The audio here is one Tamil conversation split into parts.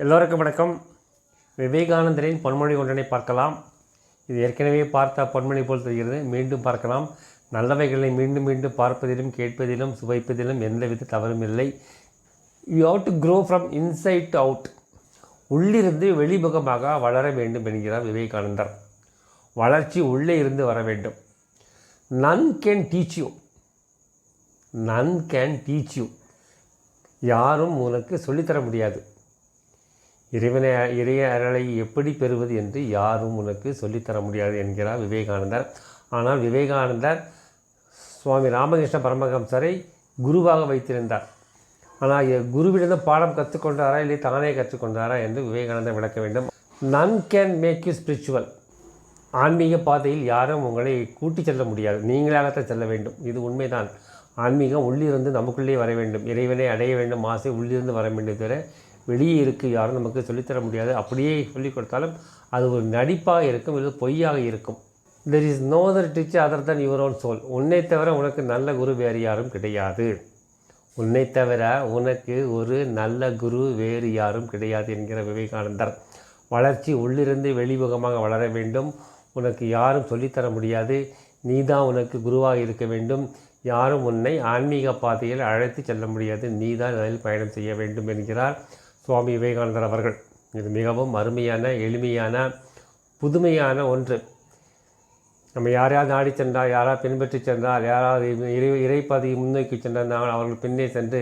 எல்லோருக்கும் வணக்கம். விவேகானந்தரின் பொன்மொழி ஒன்றனை பார்க்கலாம். இது ஏற்கனவே பார்த்த பொன்மொழி போல் தெரிகிறது. மீண்டும் பார்க்கலாம். நல்லவைகளை மீண்டும் மீண்டும் பார்ப்பதிலும் கேட்பதிலும் சுவைப்பதிலும் எந்தவித தவறும் இல்லை. You have to grow from inside out உள்ளிருந்து வெளிமுகமாக வளர வேண்டும் என்கிறார் விவேகானந்தர். வளர்ச்சி உள்ளே இருந்து வர வேண்டும். None can teach you none can teach you யாரும் உனக்கு சொல்லித்தர முடியாது. இறைவனை இறைய அருளை எப்படி பெறுவது என்று யாரும் உனக்கு சொல்லித்தர முடியாது என்கிறார் விவேகானந்தர். ஆனால் விவேகானந்தர் சுவாமி ராமகிருஷ்ண பரமஹம்சரை குருவாக வைத்திருந்தார். ஆனால் குருவிடம் பாடம் கற்றுக்கொண்டாரா இல்லை தானே கற்றுக்கொண்டாரா என்று விவேகானந்தர் விளக்க வேண்டும். None can make you spiritual ஆன்மீக பாதையில் யாரும் உங்களை கூட்டிச் செல்ல முடியாது. நீங்களாகத்தான் செல்ல வேண்டும். இது உண்மைதான். ஆன்மீகம் உள்ளிருந்து நமக்குள்ளே வர வேண்டும். இறைவனை அடைய வேண்டும். ஆசை உள்ளிருந்து வர வேண்டும் தவிர வெளியே இருக்குது யாரும் நமக்கு சொல்லித்தர முடியாது. அப்படியே சொல்லிக் கொடுத்தாலும் அது ஒரு நடிப்பாக இருக்கும் இது பொய்யாக இருக்கும். There is no other teacher other than your own soul உன்னை தவிர உனக்கு நல்ல குரு வேறு யாரும் கிடையாது. உன்னை தவிர உனக்கு ஒரு நல்ல குரு வேறு யாரும் கிடையாது என்கிற விவேகானந்தர். வளர்ச்சி உள்ளிருந்து வெளிமுகமாக வளர வேண்டும். உனக்கு யாரும் சொல்லித்தர முடியாது. நீ தான் உனக்கு குருவாக இருக்க வேண்டும். யாரும் உன்னை ஆன்மீக பாதையில் அழைத்து செல்ல முடியாது. நீ தான் அதில் பயணம் செய்ய வேண்டும் என்கிறார். சுவாமி விவேகானந்தர் அவர்கள். இது மிகவும் அருமையான எளிமையான புதுமையான ஒன்று. நம்ம யாரையாவது நாடி சென்றால் யாராவது பின்பற்றி சென்றால் யாராவது இறை இறைப்பாதையை முன்னோக்கி சென்றால் நான் அவர்கள் பின்னே சென்று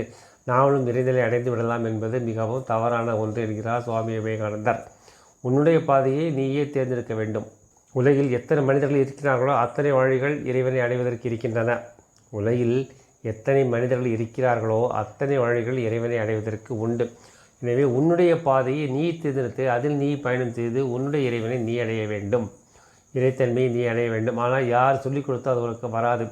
நாமளும் இறைதலை அடைந்து விடலாம் என்பது மிகவும் தவறான ஒன்று என்கிறார் சுவாமி விவேகானந்தர். உன்னுடைய பாதையை நீயே தேர்ந்தெடுக்க வேண்டும். உலகில் எத்தனை மனிதர்கள் இருக்கிறார்களோ அத்தனை வழிகள் இறைவனை அடைவதற்கு இருக்கின்றன. உலகில் எத்தனை மனிதர்கள் இருக்கிறார்களோ அத்தனை வழிகள் இறைவனை அடைவதற்கு உண்டு. எனவே உன்னுடைய பாதையை நீ தேர்ந்தெடுத்து அதில் நீ பயணம் செய்து உன்னுடைய இறைவனை நீ அடைய வேண்டும். இறைத்தன்மையை நீ அடைய வேண்டும். ஆனால் யார் சொல்லிக் கொடுத்தோ அது உனக்கு வராது.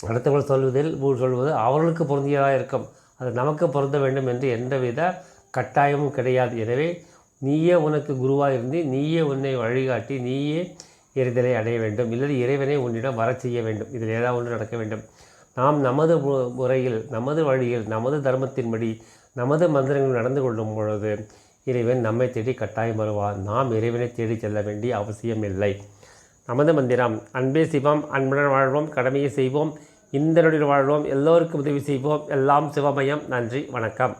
அடுத்தவர்கள் சொல்வதில் சொல்வது அவர்களுக்கு பொருந்தியதாக இருக்கும். அது நமக்கு பொருந்த வேண்டும் என்று எந்தவித கட்டாயமும் கிடையாது. எனவே நீயே உனக்கு குருவாக இருந்து நீயே உன்னை வழிகாட்டி நீயே இறைதலை அடைய வேண்டும். இல்லை இறைவனை உன்னிடம் வரச் செய்ய வேண்டும். இதில் ஏதாவது ஒன்று நடக்க வேண்டும். நாம் நமது முறையில் நமது வழியில் நமது தர்மத்தின்படி நமது மந்திரங்கள் நடந்து கொள்ளும் பொழுது இறைவன் நம்மை தேடி கட்டாயம் வருவார் நாம் இறைவனை தேடி செல்ல வேண்டிய அவசியம் இல்லை. நமது மந்திரம் அன்பே சிவம் அன்புடன் வாழ்வோம் கடமையை செய்வோம் இந்த நொடியில் வாழ்வோம் எல்லோருக்கும் உதவி செய்வோம். எல்லாம் சிவமயம். நன்றி வணக்கம்.